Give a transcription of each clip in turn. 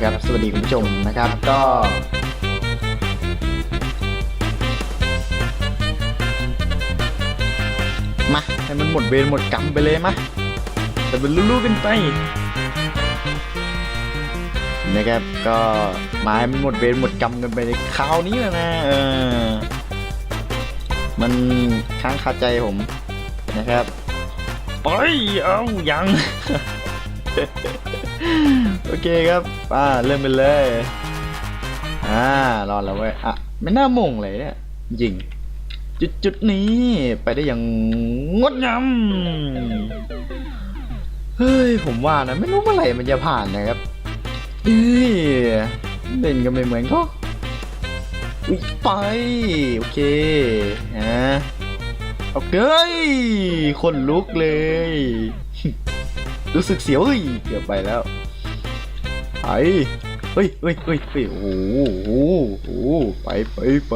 นะครับ สวัสดีคุณผู้ชมนะครับก็มาให้มันหมดเวรหมดกรรมไปเลยมาแต่เป็นรู้ๆกันไปนะครับก็มาให้มันหมดเวรหมดกรรมกันไปในคราวนี้แหละนะเออมันค้างคาใจผมนะครับไปเอ้ายัง โอเคครับอ่าเริ่มไปเลยอ่ารอแล้วเว้ยอะไม่น่ามงเลยเนี่ยยิง จุดจุดนี้ ไปได้อย่างงดงามเฮ้ยผมว่านะไม่รู้เมื่อไหร่มันจะผ่านนะครับเอ้ยเล่นกันไม่เหมือนเขาอุ๊ยไปโอเคฮะโอเคคนลุกเลย รู้สึกเสียวเฮ้ยเกือบไปแล้วไปเฮ้ยเฮ้ยเฮ้ยเฮ้ยโอ้โหโอ้โหไปไปไป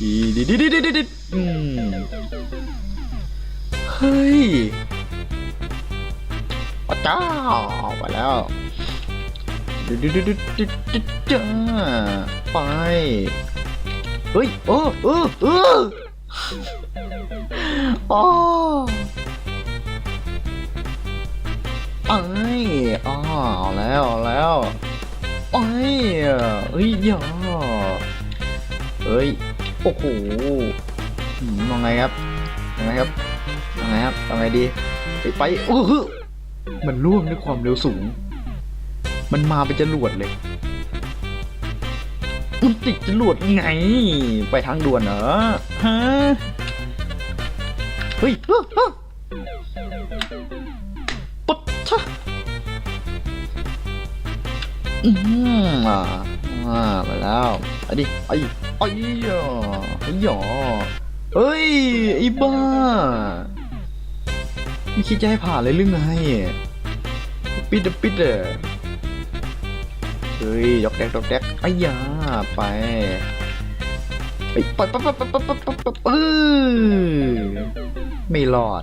ดีดีดีดีดีดีดีอืมเฮ้ยปะจ้าไปแล้วดูดูดูดูดูดูจ้าไปเฮ้ยเออเออเอออ๋อ เอ้ยอ๋อแล้วเอแล้วเอ้ยเอ้ยย่อเอ้ยโอ้โหมยังไงครับยังไงครับยังไงครับยังไงดี ไปไปโอ้โหมันร่วมด้วยความเร็วสูง มันมาเป็นจรวดเลยมันติดจรวดไง ไปทางด่วนเหรอฮะเฮ้ยเฮ้ยเฮ้ยปุ๊บ ชะอืมอ่าอ่าแล้วไปดิไอ้ไอ้ยอะไอ้หยอเฮ้ยไอ้บ้าไม่คิดจะให้ผ่านเลยหรือไงปิดปิดอะเฮ้ยดอกแดกดอกแดกไอ้ยาไปไปไปไปไปไปไปไปไปไปเออไม่รอด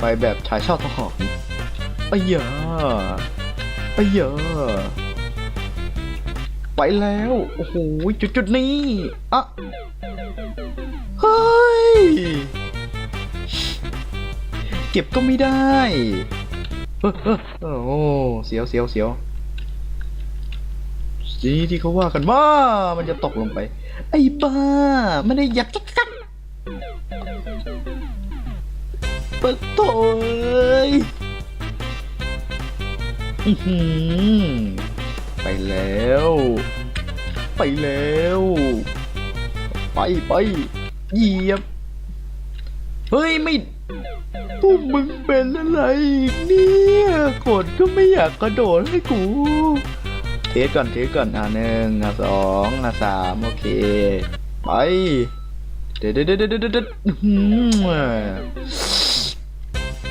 ไปแบบชายชอบทหารอ้ยาอ้ยาไปแล้ว โอ้โห จุดจุดๆนี้อะเฮ้ย เก็บก็ไม่ได้เฮ้โอ้เสียวเสียวเสียวสีที่เขาว่ากันว่า มันจะตกลงไป ไอ้บ้า ไม่ได้อยากจักจัก ปะโถยไปแล้ว ไปแล้ว ไปไปเหยียบ เฮ้ย ไม่พวกมึงเป็นอะไรอีกเนี่ยกดก็ไม่อยากกระโดดให้กู เทสก่อนเทสก่อนอะหนึ่งอะสองอะสามโอเค ไปเด็ดเด็ดเด็ดเด็ดเด็ด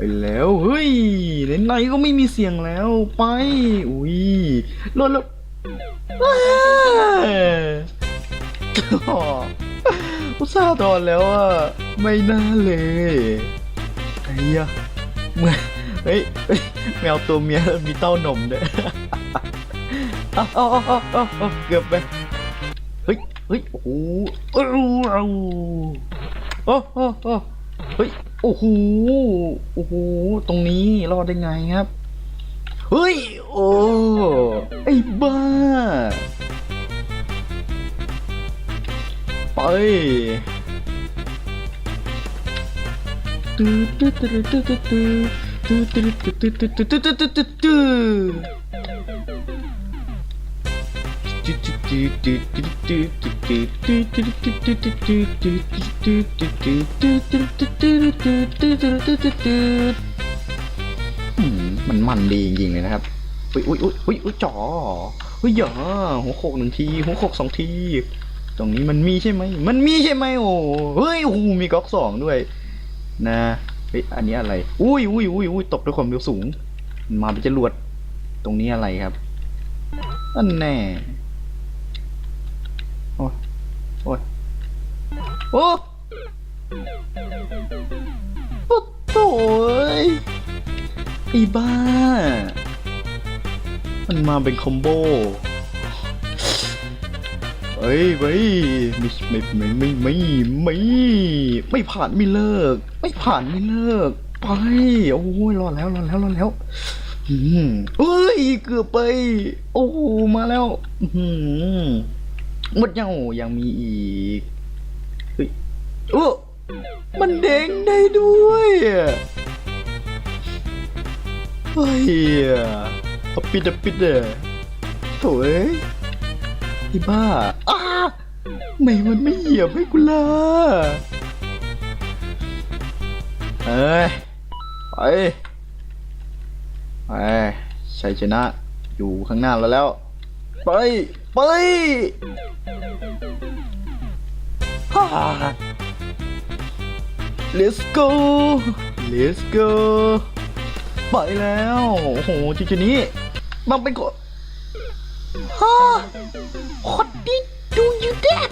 ไปแล้ว เฮ้ยไหนๆก็ไม่มีเสียงแล้วไป อุ้ยรถแล้วว้าวอุตส่าห์ตอนแล้วอะ ไม่น่าเลยไอ้ยะเมื่อเฮ้ยเฮ้ยแมวตัวเมียมีเต้านมด้วยเอเออาเออาเอเกือบไป เฮ้ย เฮ้ย โอ้โหอาเอาโอ้โอ้โอ้เฮ้ย โอ้โห โอ้โห ตรงนี้รอดได้ไงครับ เฮ้ย โอ้ ไอ้บ้า ไปตื้อตื้อตื้อตื้อตื้อตื้อตื้อตื้อตื้อตื้อตื้อตื้อ มันมันดีจริงๆเลยนะครับ อุ้ยอุ้ยอุ้ยอุ้ยอุ้ยจ๋ออุ้ยอย่าหัวโขกหนึ่งที หัวโขกสองที ตรงนี้มันมีใช่ไหม มันมีใช่ไหมโอ้เฮ้ยโอ้มีก๊อกสองด้วย นะเฮ้ยอันนี้อะไร อุ้ยอุ้ยอุ้ยอุ้ยตกด้วยความเร็วสูง มาเป็นจรวด ตรงนี้อะไรครับอันแน่ โอ้ยโอ้โอ้โถ่ยไอ้บ้า มันมาเป็นคอมโบเฮ้ยเว้ยไม่ไม่ไม่ไม่ไม่ไม่ไม่ผ่านไม่เลิก ไม่ผ่านไม่เลิก ไปโอ้ยรอดแล้วรอดแล้วรอดแล้วอืมเอ้ยเกือบไป โอ้โหมาแล้ว อือหือห มดยังโอ้ยังมีอีกเฮ้ยโอ้มันเด้งได้ด้วยอะเฮ้ยเอาปิดอะปิดอะโถ่เอ้ยไอ้บ้าอ้าไม่มันไม่เหยียบให้กูล่ะเอ้ยไปไปชัยชนะอยู่ข้างหน้าเราแล้ว ไป ไปฮ่า let's go let's go ไปแล้ว โอ้โหจุดๆนี้มันเป็นคนฮ่า what did do you that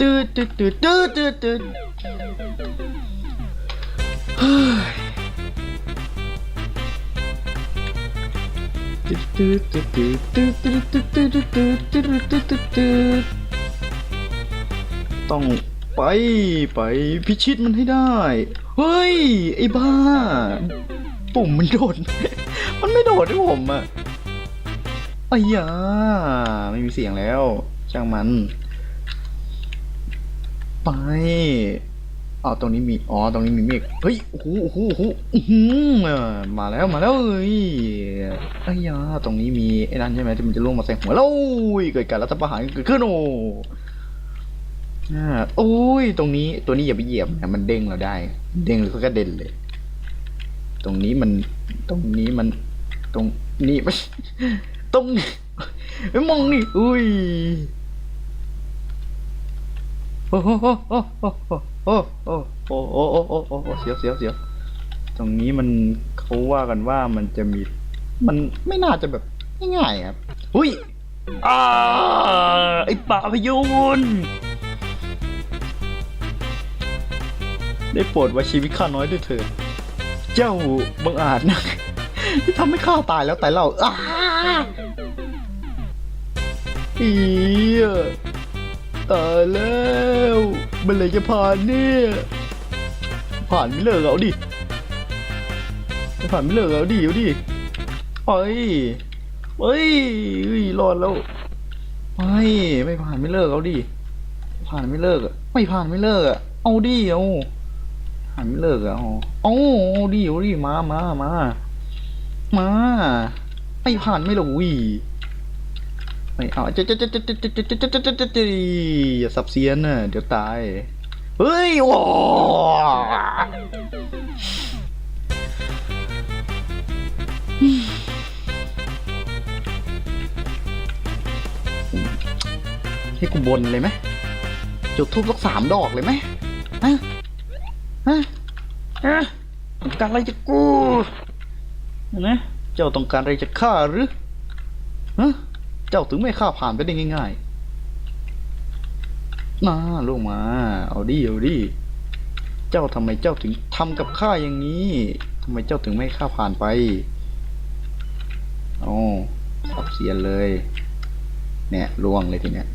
ตืดตืดตืดตืดตืดตืดเฮ้ยตืดตืดตืดตืดตืดตืดตืดตืดตืดตืดตืดตืดต้องไปไปพิชิตมันให้ได้ เฮ้ย ไอ้บ้า ปุ่มมันโดด มันไม่โดดด้ผมอะอ้ยาไม่มีเสียงแล้ว ช่างมัน ไปอ๋อตรงนี้มี อ๋อ ตรงนี้มีเมฆเฮ้ย โอ้โหโอ้โหโอ้โหอื้อหือเออมาแล้ว มาแล้วเอ้ยไอ้ยาตรงนี้มีไอ้นั่นใช่ไหมที่มันจะล่วงมาใส่หัวแล้วโอ้ยเกิดการรัฐประหารเกิดขึ้นโอ้อ่าโอ้ย ตรงนี้ ตัวนี้อย่าไปเหยียบนะ มันเด้งเราได้ เด้งแล้วก็กระเด็นเลย ตรงนี้มัน ตรงนี้มัน ตรงนี้มันตรงไอ้ยมองนี่ อุ้ย โอ้โหโอ้โหโอ้โหโอ้โหโอ้โหโอ้โหโอ้โหเสียวเสียวเสียวตรงนี้มันเขาว่ากันว่ามันจะมี มันไม่น่าจะแบบง่ายๆครับหุ้ยอ่าไอป่าพยูนได้โปรดไว้ชีวิตข้าน้อยด้วยเถิดเจ้าบังอาจนะที่ทำให้ข้าตายแล้วแต่เราอ้าอี ตายแล้วมันเลยจะผ่านเนี่ยผ่านไม่เลิกเอาดิผ่านไม่เลิกเอาดิเอาดิเฮ้ยเฮ้ยรอดแล้วไปไม่ผ่านไม่เลิกเอาดิผ่านไม่เลิกอะไม่ผ่านไม่เลิกอะเอาดิเอาผ่านไม่เลิกอะเอาเอาเอาดิเอาดิมามามามาไม่ผ่านไม่เลิกอุ้ย ไม่เอาจะจะจะจะจะจะจะจะจะจะจะจะอย่าสับเสียนน่ะเดี๋ยวตายเฮ้ยว้าให้กูบนเลยไหมจุดทูบสักสามดอกเลยไหมฮะฮะฮะต้องการอะไรจากกูนะเจ้าต้องการอะไรจากข้าหรือฮะ เจ้าถึงไม่ข้าผ่านไปได้ง่ายๆมาลงมา เอาดิเอาดิเจ้าทำไมเจ้าถึงทำกับข้าอย่างนี้ทำไมเจ้าถึงไม่ข้าผ่านไปซียนเลย เนี่ยล่วงเลยทีเนี้ย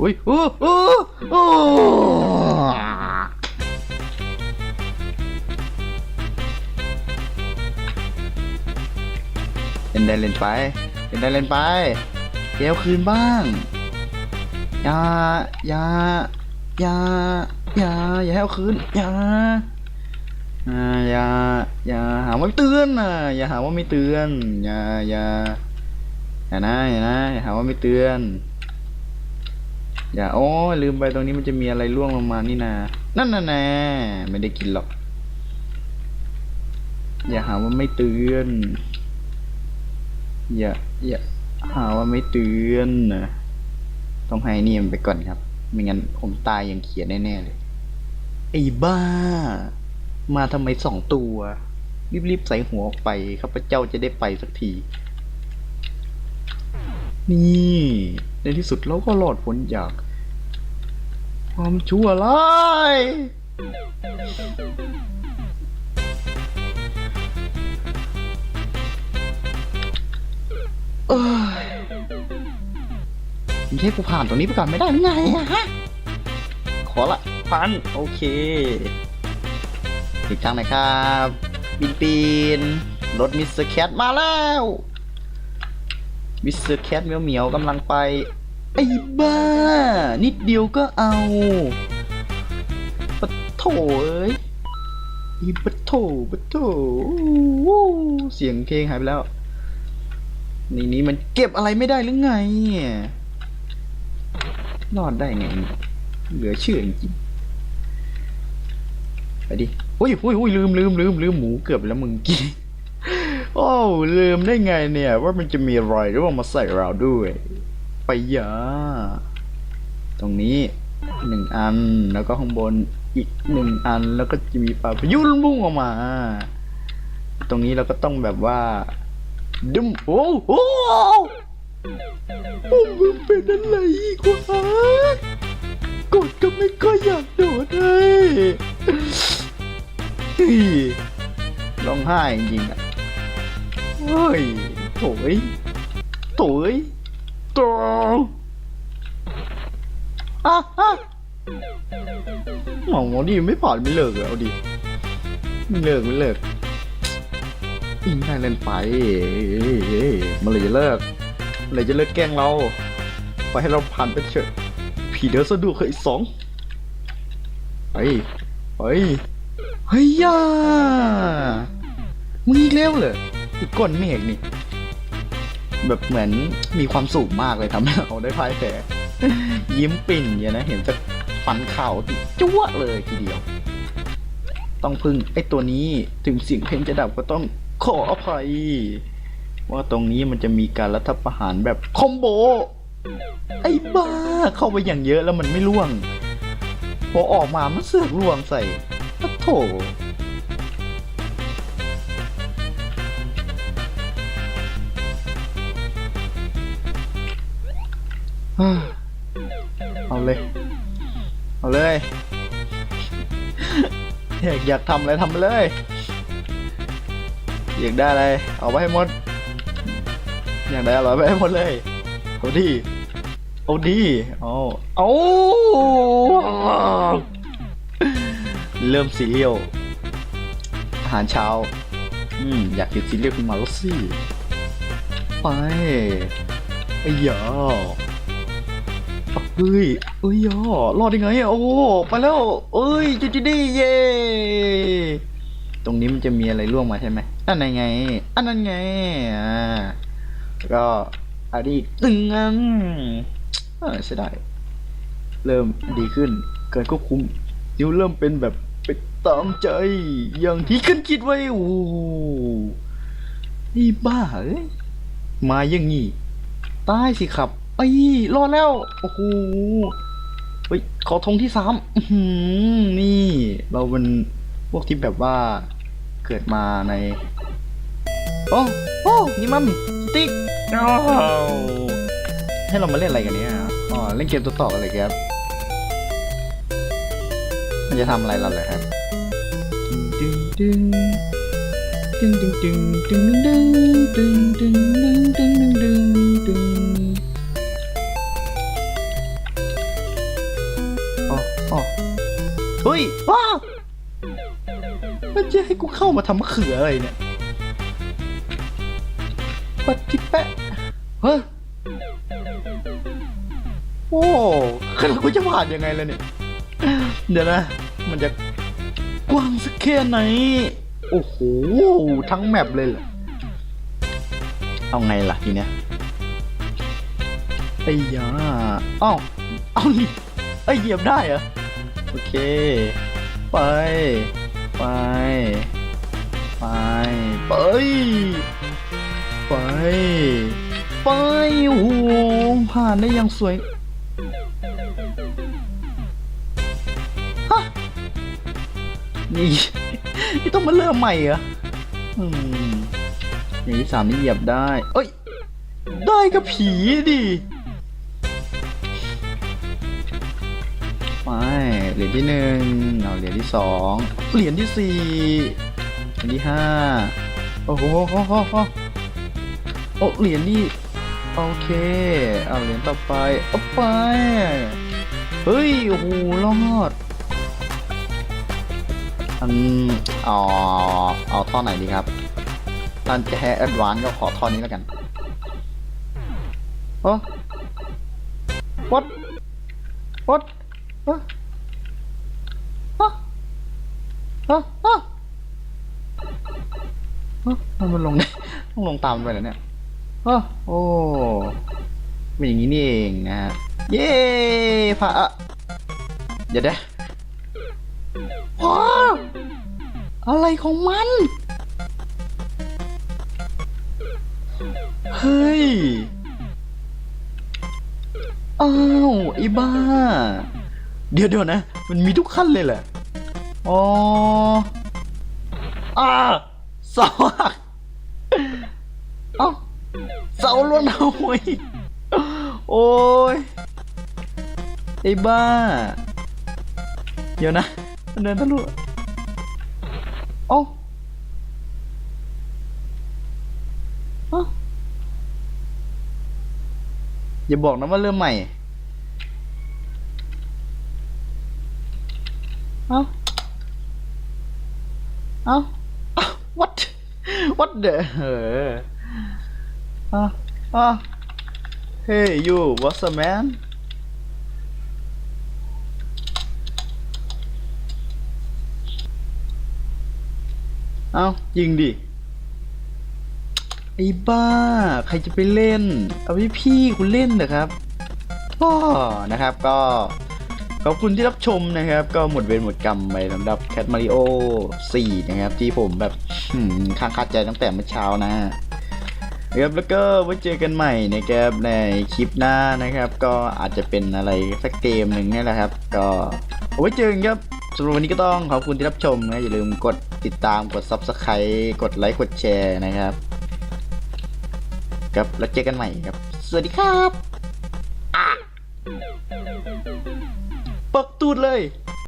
อุ้ยโอ้โอ้โอ้ นได้เล่นไป เล่นได้เล่นไป เกลคืนบ้างอย่าอย่าอย่าอย่าอย่าให้เอาคืนอย่าอย่าอย่าหาว่าไม่เตือนนะอย่าหาว่าไม่เตือนอย่าอย่าอย่านะอย่านะอย่าหาว่าไม่เตือน อย่าโอ้ยลืมไปตรงนี้มันจะมีอะไรร่วงลงมานี่นานั่นน่ะแน่ไม่ได้กินหรอก อย่าหาว่าไม่เตือน อย่าอย่าหาว่าไม่เตือนนะต้องให้นี่มันไปก่อนครับ ไม่งั้นผมตายอย่างเขียนแน่ๆเลย ไอ้บ้า มาทำไมสองตัว รีบๆใส่หัวออกไปข้าพเจ้าจะได้ไปสักที นี่ ในที่สุดเราก็รอดพ้นจาก ความชั่วร้าย เอ้ยไม่ใช่กูผ่านตรงนี้ไปก่อนไม่ได้หรือไงอะฮะ ขอละพัน โอเคอีกครั้งนะครับ ปีนปีนรถมิสเตอร์แคทมาแล้ว มิสเตอร์แคทเหมียวเหมียวๆกำลังไป ไอ้บ้า นิดเดียวก็เอาปะโถเอ้ยอีปะโถปะโถวู้เสียงเพลงหายไปแล้ว นี่นี้มันเก็บอะไรไม่ได้หรือไงรอดได้ไงเหลือเชื่อจริงๆไปดิอุ้ยอุ้ยอุ้ยลืมลืมลืมลืมหมูเกือบแล้วมึงกี้โอ้วลืมได้ไงเนี่ย ว่ามันจะมีอะไรหรือว่ามาใส่เราด้วย ไปยาตรงนี้หนึ่งอันแล้วก็ข้างบนอีกหนึ่งอันแล้วก็จะมีปลาพยุนมุ่งออกมา ตรงนี้เราก็ต้องแบบว่า ดึมโอ้โหผมมันเป็นอะไรอีกวะกดก็ไม่ก็อยอยากโดดเลยร้องไห้จริงอะเฮ้ยโถยโถยโตอะอะหมองดิไม่ผ่านไม่เลิกเหรอเอาดิไม่เลิกไม่เลิก อิงได้เล่นไปเมันเลยจะเลิกมันเลยจะเลิกแกล้งเราไปให้เราผ่านไปเถอะผีเดือดสะดวกเคยสองไปไปเฮ้ยย่ามึงอีกแล้วเหรออีกก้อนเมฆนี่ แบบเหมือนมีความสุขมากเลยทำให้เราได้พ่ายแพ้ยิ้มปิ่นเนี่ยนะเห็นจะฟันเข่าติจั่วเลยทีเดียว ต้องพึ่งไอ้ตัวนี้ถึงเสียงเพลงจะดับก็ต้อง ขออภัย ว่าตรงนี้มันจะมีการรัฐประหารแบบคอมโบ ไอ้บ้า เข้าไปอย่างเยอะแล้วมันไม่ล่วง พอออกมามันเสือกล่วงใส่ปะโถเอาเลย เอาเลย อยากอยากทำอะไรทำไปเลย อยากได้อะไร เอาไปให้หมด อยากได้อะไรไปให้หมดเลย เอาดีเอาดีเอาเอาเริ่มซีเรียลอาหารเช้า อืม อยากกินซีเรียลขึ้นมาแล้วสิ ไปไอ้ยาเฮ้ยเอ้ยยอรอดได้ไงอะโอ้ ไปแล้ว เอ้ยจูจูดี้เย่ตรงนี้มันจะมีอะไรร่วงมาใช่ไหม อันไหนไง อันนั้นไง อ่าแล้วก็อันนี้อีกหนึ่งอันเออใช่ได้ เริ่มดีขึ้น เกินควบคุมนิ้วเริ่มเป็นแบบไปตามใจ อย่างที่ขึ้นคิดไว้โอ้โหนี่บ้าเอ้ยมาอย่างงี้ตายสิครับไอ้รอดแล้ว โอ้โหเฮ้ยขอธงที่สามนี่ เราเป็นพวกที่แบบว่า เกิดมาใน โอ้โอ้นี่มันสติ๊กอ้ให้เรามาเล่นอะไรกันเนี่ยอ๋อเล่นเกมตัวต่อกันเลยครับ มันจะทำอะไรเราเลยครับดึงดึงดึงดึงดึงดึงดึงดึงดึงดึงดึงดึงดึงอ๋ออ๋อเฮ้ยว้า มันจะให้กูเข้ามาทำมะเขืออะไรเนี่ยปฏิแปะเฮ้ยโอ้ขึ้นกูจะผ่านยังไงเล่ะเนี่ย เดี๋ยวนะ มันจะกว้างสักแค่ไหน โอ้โห ทั้งแมปเลยเหรอ เอาไงล่ะทีเนี้ยไอ้ยาอ้าวเอานี่ไอ้เหยียบได้เหรอ โอเค ไป ไป ไป ไป ไป ไปโอ้โหผ่านได้อย่างสวยฮะนี่นี่ต้องมาเริ่มใหม่เหรออืมอย่างที่สามนี่เหยียบได้ เอ้ย ได้กับผีดิ เหรียญที่หนึ่งเอาเหรียญที่สองเหรียญที่สี่เหรียญที่ห้าโอ้โหโอ้โหโอ้โหโอเหรียญนี่โอเค เอาเหรียญต่อไปเอาไป เฮ้ย โอ้โหรอดอันเอาเอาท่อไหนดีครับตอนจะแฮแอดวานก็ขอท่อนี้แล้วกันโอ้ what what ฮะฮะฮะฮะฮะ มันมันลงต้องลงตามไปเหรอเนี่ยโอ้เป็นอย่างนี้นี่เองนะฮะ เย้พระอะเดี๋ยวเด้ว้าอะไรของมัน เฮ้ย อ้าวไอ้บ้า เดี๋ยวเดี๋ยวนะ มันมีทุกขั้นเลยแหละ อ๋อ อ่า เสาหักเอ้าเสาล้วนเอาไว้โอ้ยไอ้บ้า เดี๋ยวนะมันเดินทะลุเอ้าเอ้าอย่าบอกนะว่าเริ่มใหม่ เอ้า เอ้า what what the เอออะอะ hey you what's up man เอายิงดิ ไอ้บ้า ใครจะไปเล่น เอาพี่พี่คุณเล่นเหรอครับก็นะครับก็ ขอบคุณที่รับชมนะครับ ก็หมดเวรหมดกรรมไปสำหรับ Cat Mario 4นะครับ ที่ผมแบบค้างคาใจตั้งแต่เมื่อเช้านะครับแล้วก็ไว้เจอกันใหม่นะครับในคลิปหน้านะครับ ก็อาจจะเป็นอะไรสักเกมหนึ่งนี่แหละครับ ก็เอาไว้เจอกันครับสำหรับวันนี้ก็ต้องขอบคุณที่รับชมนะอย่าลืมกดติดตามกด Subscribe กดไลค์กดแชร์นะครับครับแล้วเจอกันใหม่ครับ สวัสดีครับ อะปักตูดเลย